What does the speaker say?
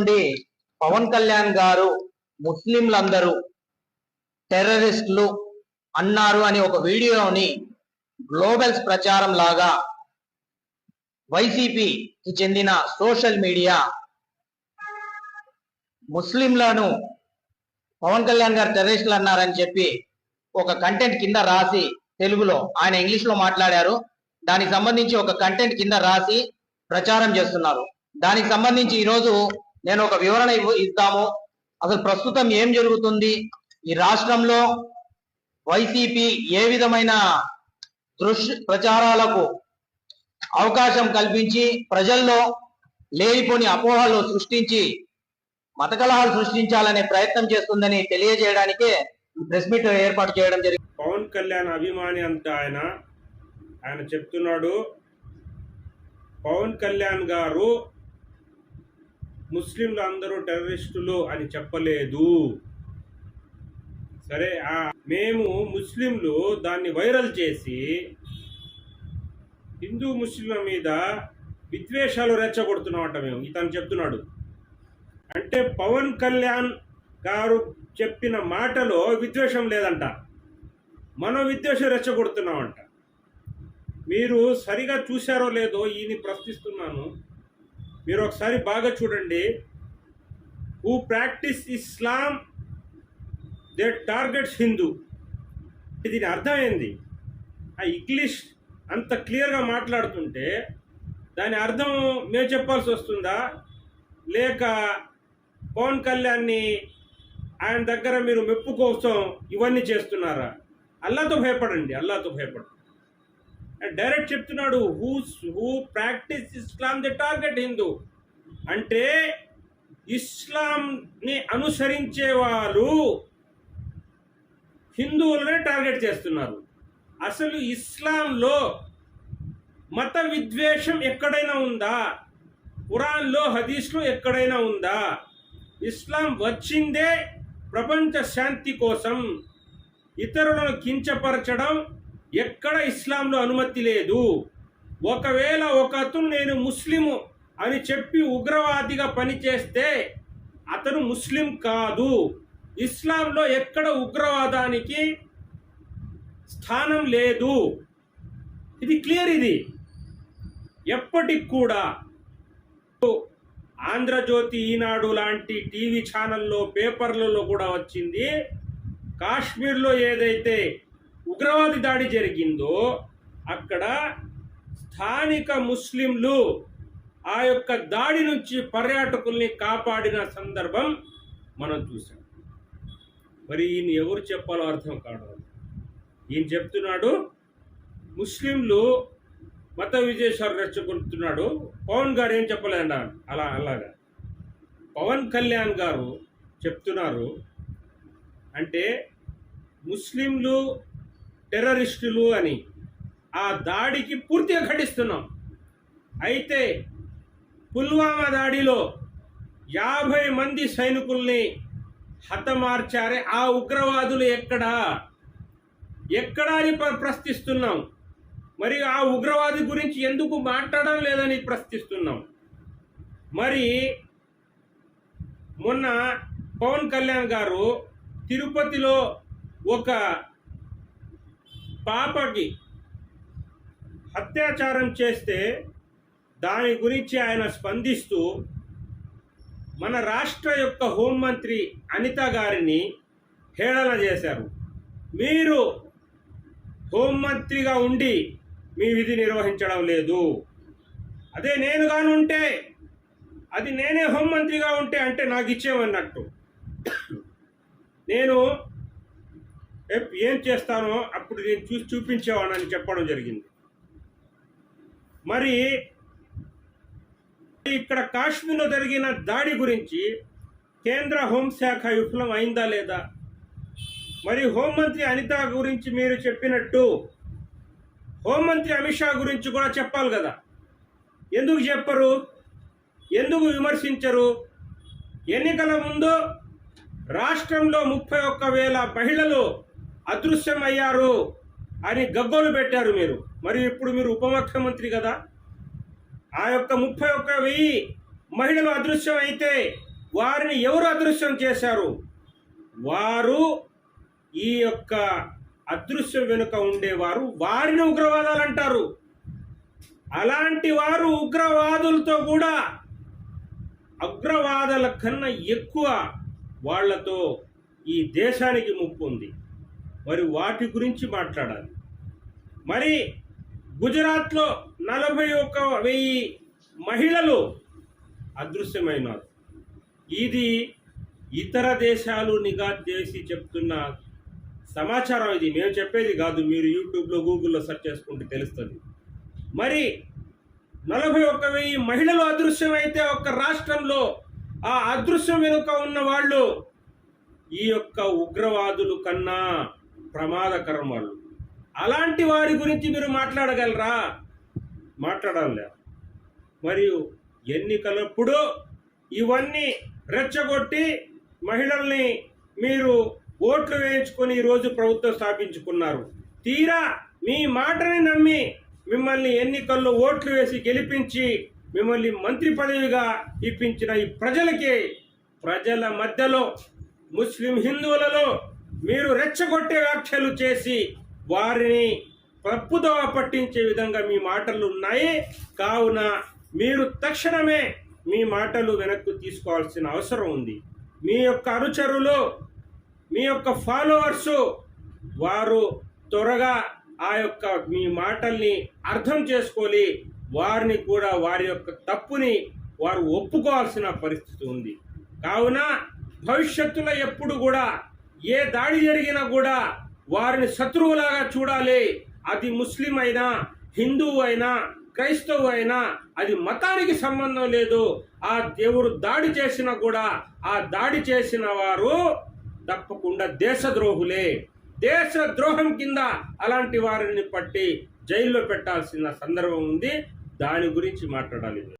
నుండి పవన్ కళ్యాణ్ గారు ముస్లింలందరూ టెర్రరిస్టులు అన్నారు అని ఒక వీడియోని గ్లోబల్స్ ప్రచారం లాగా వైసీపీకి చెందిన సోషల్ మీడియా ముస్లింలను పవన్ కళ్యాణ్ గారు టెర్రరిస్టులు అన్నారని చెప్పి ఒక కంటెంట్ కింద రాసి తెలుగులో ఆయన ఇంగ్లీష్లో మాట్లాడారు. దానికి సంబంధించి ఒక కంటెంట్ కింద రాసి ప్రచారం చేస్తున్నారు. దానికి సంబంధించి ఈరోజు నేను ఒక వివరణ ఇవ్వ- ఇస్తాము. అసలు ప్రస్తుతం ఏం జరుగుతుంది? ఈ రాష్ట్రంలో వైసీపీ ఏ విధమైన దృష్ ప్రచారాలకు అవకాశం కల్పించి ప్రజల్లో లేనిపోని అపోహలు సృష్టించి మతకలహాలు సృష్టించాలనే ప్రయత్నం చేస్తుందని తెలియజేయడానికే ఈ ప్రెస్ మీట్ ఏర్పాటు చేయడం జరిగింది పవన్ కళ్యాణ్ అభిమాని అంత ఆయన. ఆయన చెప్తున్నాడు పవన్ కళ్యాణ్ గారు ముస్లింలు అందరూ టెర్రరిస్టులు అని చెప్పలేదు. సరే ఆ మేము ముస్లింలు దాన్ని వైరల్ చేసి హిందూ ముస్లింల మీద విద్వేషాలు రెచ్చగొడుతున్నామట మేము ఇతను చెప్తున్నాడు. అంటే పవన్ కళ్యాణ్ గారు చెప్పిన మాటలో విద్వేషం లేదంట. మనం విద్వేషం రెచ్చగొడుతున్నామంట. మీరు సరిగా చూశారో లేదో ఈయన ప్రశ్నిస్తున్నాను. మీరు ఒకసారి బాగా చూడండి. Who practice Islam they targets Hindu దీని అర్థం ఏంది? ఆ ఇంగ్లీష్ అంత క్లియర్గా మాట్లాడుతుంటే దాని అర్థం మేము చెప్పాల్సి వస్తుందా? లేక పవన్ కళ్యాణ్ని ఆయన దగ్గర మీరు మెప్పు కోసం ఇవన్నీ చేస్తున్నారా? అల్లాతో భయపడండి అల్లాతో భయపడండి. డైరెక్ట్ చెప్తున్నాడు who who practice Islam the target Hindu. అంటే ఇస్లాంని అనుసరించే వాళ్ళు హిందువులనే టార్గెట్ చేస్తున్నారు. అసలు ఇస్లాంలో మత విద్వేషం ఎక్కడైనా ఉందా? ఖురాన్లో హదీస్లో ఎక్కడైనా ఉందా? ఇస్లాం వచ్చిందే ప్రపంచ శాంతి కోసం. ఇతరులను కించపరచడం ఎక్కడ ఇస్లాంలో అనుమతి లేదు. ఒకవేళ ఒక అతను నేను ముస్లిము అని చెప్పి ఉగ్రవాదిగా పనిచేస్తే అతను ముస్లిం కాదు. ఇస్లాంలో ఎక్కడ ఉగ్రవాదానికి స్థానం లేదు. ఇది క్లియర్ ఇది. ఎప్పటికి కూడా ఆంధ్రజ్యోతి ఈనాడు లాంటి టీవీ ఛానల్లో పేపర్లలో కూడా వచ్చింది. కాశ్మీర్లో ఏదైతే ఉగ్రవాది దాడి జరిగిందో అక్కడ స్థానిక ముస్లింలు ఆ యొక్క దాడి నుంచి పర్యాటకుల్ని కాపాడిన సందర్భం మనం చూసాం మరి ఈయన ఎవరు చెప్పాలో అర్థం కావడం ఈయన చెప్తున్నాడు ముస్లింలు మత విజేశాలు రెచ్చగొడుతున్నాడు. పవన్ గారు ఏం చెప్పలేండ అలా అలాగా. పవన్ కళ్యాణ్ గారు చెప్తున్నారు అంటే ముస్లింలు టెర్రరిస్టులు అని ఆ దాడికి పూర్తిగా ఖండిస్తున్నాం. అయితే పుల్వామా దాడిలో యాభై మంది సైనికుల్ని హతమార్చారే ఆ ఉగ్రవాదులు ఎక్కడా? ఎక్కడా అని ప్ర- ప్రశ్నిస్తున్నాం. మరి ఆ ఉగ్రవాది గురించి ఎందుకు మాట్లాడడం లేదని ప్రశ్నిస్తున్నాం. మరి మొన్న పవన్ కళ్యాణ్ గారు తిరుపతిలో ఒక పాపకి అత్యాచారం చేస్తే దాని గురించి ఆయన స్పందిస్తూ మన రాష్ట్ర యొక్క హోంమంత్రి అనిత గారిని హేళన చేశారు. మీరు హోంమంత్రిగా ఉండి మీ విధి నిర్వహించడం లేదు. అదే నేను కానుంటే ఉంటే అది నేనే హోంమంత్రిగా ఉంటే అంటే నాకు ఇచ్చేమన్నట్టు నేను ఏం చేస్తానో అప్పుడు నేను చూసి చూపించేవాడని చెప్పడం జరిగింది. మరి ఇక్కడ కాశ్మీర్లో జరిగిన దాడి గురించి కేంద్ర హోంశాఖ విఫలం అయిందా లేదా? మరి హోంమంత్రి అనిత గురించి మీరు చెప్పినట్టు హోంమంత్రి అమిత్ షా గురించి కూడా చెప్పాలి కదా. ఎందుకు చెప్పరు? ఎందుకు విమర్శించరు? ఎన్నికల ముందు రాష్ట్రంలో ముప్పై ఒక్క వేల మహిళలు అదృశ్యమయ్యారు అని గగ్గోలు పెట్టారు మీరు. మరి ఇప్పుడు మీరు ఉప ముఖ్యమంత్రి కదా? ఆ యొక్క ముప్పై ఒక్క వెయ్యి మహిళలు అదృశ్యం అయితే వారిని ఎవరు అదృశ్యం చేశారు? వారు ఈ యొక్క అదృశ్యం వెనుక ఉండేవారు. వారిని ఉగ్రవాదాలు అంటారు. అలాంటి వారు ఉగ్రవాదులతో కూడా ఉగ్రవాదాల కన్నా ఎక్కువ వాళ్ళతో ఈ దేశానికి ముప్పు ఉంది. మరి వాటి గురించి మాట్లాడాలి. మరి గుజరాత్లో నలభై ఒక్క వెయ్యి మహిళలు అదృశ్యమైనారు. ఇది ఇతర దేశాలు నిఘా చేసి చెప్తున్న సమాచారం ఇది. మేము చెప్పేది కాదు. మీరు యూట్యూబ్లో గూగుల్లో సెర్చ్ చేసుకుంటే తెలుస్తుంది. మరి నలభై ఒక్క వెయ్యి మహిళలు అదృశ్యమైతే ఒక రాష్ట్రంలో ఆ అదృశ్యం వెనుక ఉన్న వాళ్ళు ఈ యొక్క ఉగ్రవాదులు కన్నా ప్రమాదకరం వాళ్ళు. అలాంటి వారి గురించి మీరు మాట్లాడగలరా? మాట్లాడాలి. మరియు ఎన్నికలప్పుడు ఇవన్నీ రెచ్చగొట్టి మహిళల్ని మీరు ఓట్లు వేయించుకొని ఈరోజు ప్రభుత్వం స్థాపించుకున్నారు. తీరా మీ మాటని నమ్మి మిమ్మల్ని ఎన్నికల్లో ఓట్లు వేసి గెలిపించి మిమ్మల్ని మంత్రి పదవిగా ఇప్పించిన ఈ ప్రజలకి ప్రజల మధ్యలో ముస్లిం హిందువులలో మీరు రెచ్చగొట్టే వ్యాఖ్యలు చేసి వారిని తప్పుదో పట్టించే విధంగా మీ మాటలు ఉన్నాయి కావున మీరు తక్షణమే మీ మాటలు వెనక్కు తీసుకోవాల్సిన అవసరం ఉంది. మీ యొక్క అనుచరులు మీ యొక్క ఫాలోవర్స్ వారు త్వరగా ఆ యొక్క మీ మాటల్ని అర్థం చేసుకొని వారిని కూడా వారి యొక్క తప్పుని వారు ఒప్పుకోవాల్సిన పరిస్థితి ఉంది. కావున భవిష్యత్తులో ఎప్పుడు కూడా ఏ దాడి జరిగినా కూడా వారిని శత్రువులాగా చూడాలి. అది ముస్లిం అయినా హిందువు అయినా క్రైస్తవు అయినా అది మతానికి సంబంధం లేదు. ఆ దేవుడు దాడి చేసినా కూడా ఆ దాడి చేసిన వారు తప్పకుండా దేశద్రోహులే. దేశ ద్రోహం కింద అలాంటి వారిని పట్టి జైల్లో పెట్టాల్సిన సందర్భం ఉంది. దాని గురించి మాట్లాడాలి.